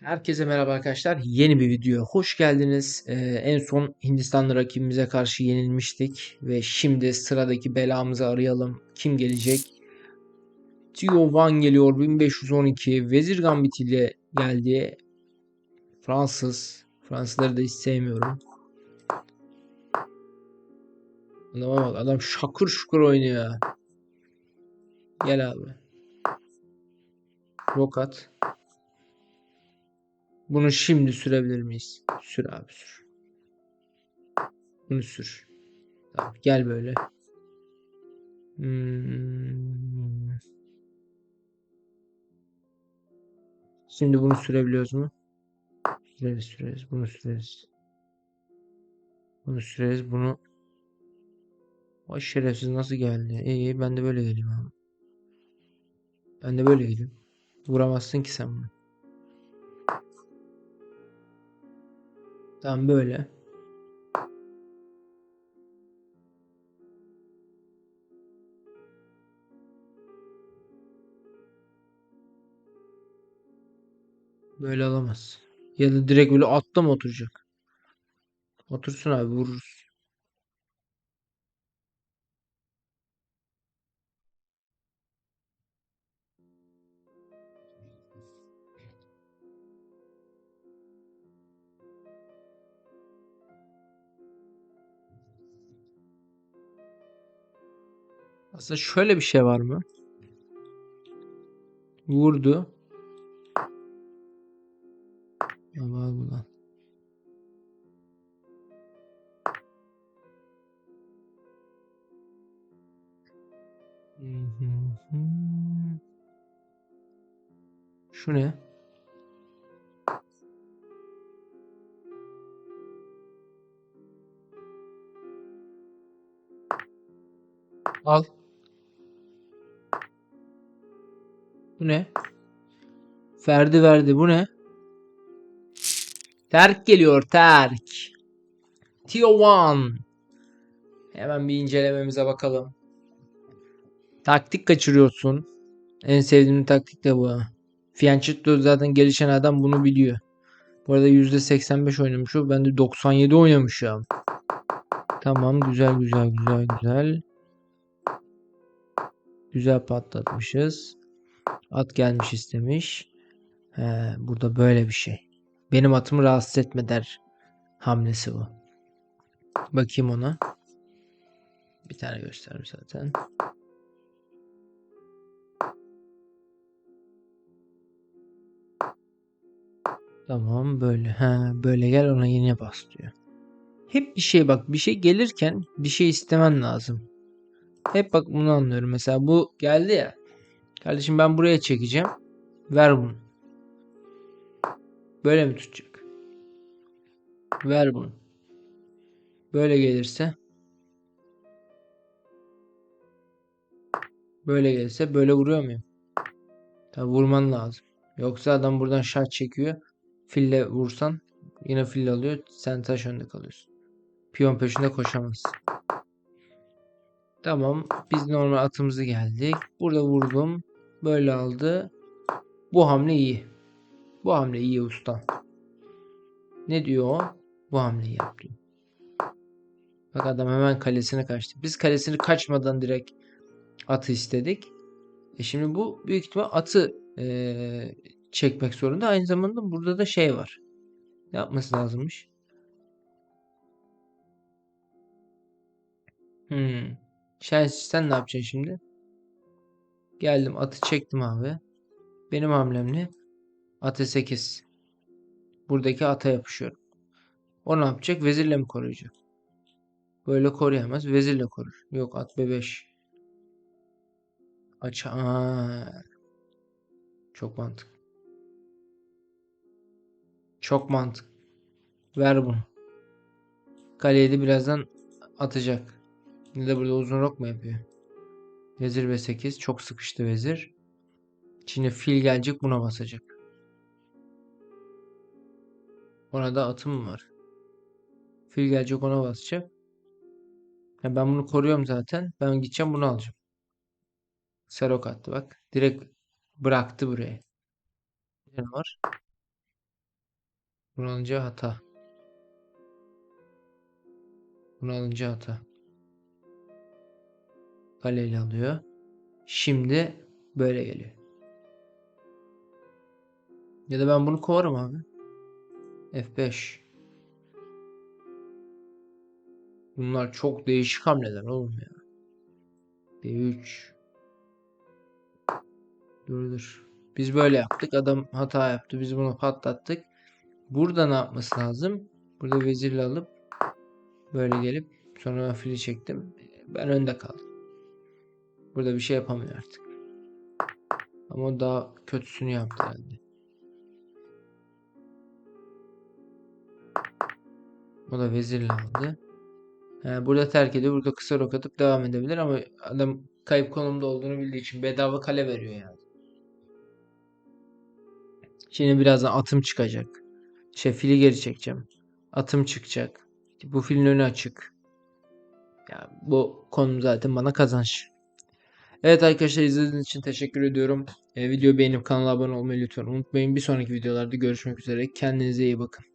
Herkese merhaba arkadaşlar. Yeni bir videoya hoş geldiniz. Ee, en son Hindistanlı rakibimize karşı yenilmiştik ve şimdi sıradaki belamızı arayalım. Kim gelecek? Tio Van geliyor 1512. Vezir Gambit ile geldi. Fransız. Fransızları da hiç sevmiyorum. Adama bak adam şakır şukur oynuyor. Gel abi. Rokat. Bunu şimdi sürebilir miyiz? Sür abi sür. Bunu sür. Tamam, gel böyle. Hmm. Şimdi bunu sürebiliyoruz mu? Süreriz süreriz. Bunu süreriz. Bunu süreriz. Bunu Ay şerefsiz nasıl geldi? İyi ben de böyle geleyim abi. Ben de böyle geleyim. Vuramazsın ki sen bunu. Tamam böyle. Böyle alamaz. Ya da direkt böyle altta mı oturacak? Otursun abi vururuz. Aslında şöyle bir şey var mı? Vurdu. Ya var mı lan? Şu ne? Al. Bu ne? Ferdi verdi. Bu ne? Terk geliyor. Terk. Tio One. Hemen bir incelememize bakalım. Taktik kaçırıyorsun. En sevdiğim taktik de bu. ha. Fianchetto zaten gelişen adam bunu biliyor. Bu arada %85 oynamış o. Ben de 97 oynamış ya. Tamam güzel güzel güzel güzel. Güzel patlatmışız. At gelmiş istemiş. He, burada böyle bir şey. Benim atımı rahatsız etme der hamlesi bu. Bakayım ona. Bir tane göstermiş zaten. Tamam böyle. Ha böyle gel ona yine bas diyor. Hep bir şey bak bir şey gelirken bir şey istemen lazım. Hep bak bunu anlıyorum. Mesela bu geldi ya. Kardeşim ben buraya çekeceğim. Ver bunu. Böyle mi tutacak? Ver bunu. Böyle gelirse. Böyle gelirse böyle vuruyor muyum? Tabi vurman lazım. Yoksa adam buradan şart çekiyor. Fille vursan yine fille alıyor. Sen taş önde kalıyorsun. Piyon peşinde koşamazsın. Tamam. Biz normal atımızı geldik. Burada vurdum. Böyle aldı. Bu hamle iyi. Bu hamle iyi usta. Ne diyor? Bu hamleyi yaptı. Bak adam hemen kalesine kaçtı. Biz kalesini kaçmadan direkt atı istedik. E şimdi bu büyük ihtimal atı eee, çekmek zorunda. Aynı zamanda burada da şey var. Yapması lazımmış? Hmm. Sen, sen ne yapacaksın şimdi? Geldim atı çektim abi. Benim hamlem ne? At 8. Buradaki ata yapışıyorum. O ne yapacak? Vezirle mi koruyacak? Böyle koruyamaz. Vezirle korur. Yok at B5. Aç. Aa. Çok mantık. Çok mantık. Ver bunu. Kaleye de birazdan atacak. Ne de burada uzun rok mu yapıyor? Vezir B8. Çok sıkıştı vezir. Şimdi fil gelecek buna basacak. Ona da atım var. Fil gelecek ona basacak. Ya ben bunu koruyorum zaten. Ben gideceğim bunu alacağım. Serok attı bak. Direkt bıraktı buraya. Ne var? Bunu alınca hata. Bunu alınca hata. Kaleyle alıyor. Şimdi böyle geliyor. Ya da ben bunu kovarım abi. F5. Bunlar çok değişik hamleler oğlum ya. B3. Dur dur. Biz böyle yaptık. Adam hata yaptı. Biz bunu patlattık. Burada ne yapması lazım? Burada vezirle alıp böyle gelip sonra fili çektim. Ben önde kaldım. Burada bir şey yapamıyor artık. Ama daha kötüsünü yaptı herhalde. O da vezirle aldı. He, burada terk ediyor. Burada kısa rok atıp devam edebilir ama adam kayıp konumda olduğunu bildiği için bedava kale veriyor yani. Şimdi birazdan atım çıkacak. Şey fili geri çekeceğim. Atım çıkacak. Bu filin önü açık. Ya bu konum zaten bana kazanç. Evet arkadaşlar izlediğiniz için teşekkür ediyorum. E, videoyu beğenip kanala abone olmayı lütfen unutmayın. Bir sonraki videolarda görüşmek üzere. Kendinize iyi bakın.